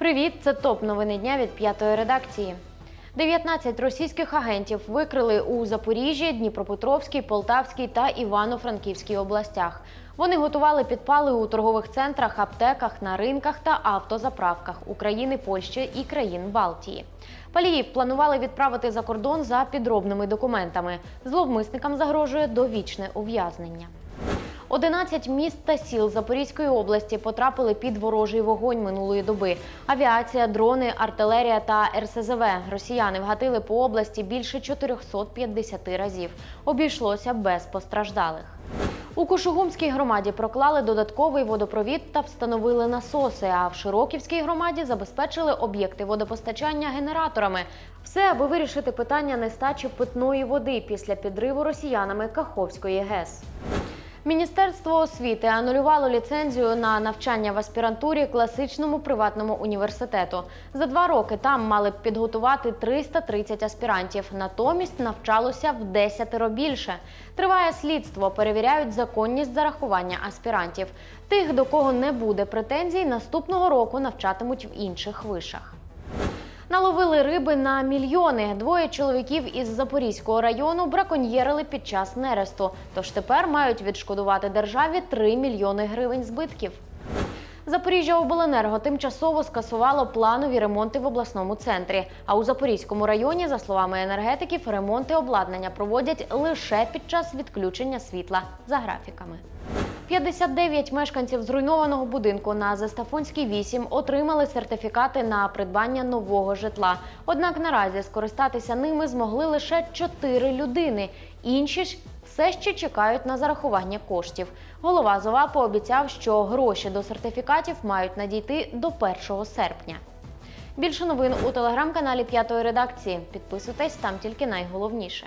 Привіт, це топ новини дня від п'ятої редакції. 19 російських агентів викрили у Запоріжжі, Дніпропетровській, Полтавській та Івано-Франківській областях. Вони готували підпали у торгових центрах, аптеках, на ринках та автозаправках України, Польщі і країн Балтії. Паліїв планували відправити за кордон за підробними документами. Зловмисникам загрожує довічне ув'язнення. 11 міст та сіл Запорізької області потрапили під ворожий вогонь минулої доби. Авіація, дрони, артилерія та РСЗВ. Росіяни вгатили по області більше 450 разів. Обійшлося без постраждалих. У Кушугумській громаді проклали додатковий водопровід та встановили насоси. А в Широківській громаді забезпечили об'єкти водопостачання генераторами. Все, аби вирішити питання нестачі питної води після підриву росіянами Каховської ГЕС. Міністерство освіти анулювало ліцензію на навчання в аспірантурі класичному приватному університету. За два роки там мали б підготувати 330 аспірантів. Натомість навчалося в десятеро більше. Триває слідство, перевіряють законність зарахування аспірантів. Тих, до кого не буде претензій, наступного року навчатимуть в інших вишах. Наловили риби на мільйони. Двоє чоловіків із Запорізького району браконьєрили під час нересту. Тож тепер мають відшкодувати державі 3 мільйони гривень збитків. Запоріжжя Обленерго тимчасово скасувало планові ремонти в обласному центрі. А у Запорізькому районі, за словами енергетиків, ремонти обладнання проводять лише під час відключення світла за графіками. 59 мешканців зруйнованого будинку на Застафонській 8 отримали сертифікати на придбання нового житла. Однак наразі скористатися ними змогли лише 4 людини. Інші ж все ще чекають на зарахування коштів. Голова ЗОВА пообіцяв, що гроші до сертифікатів мають надійти до 1 серпня. Більше новин у телеграм-каналі П'ятої редакції. Підписуйтесь там тільки найголовніше.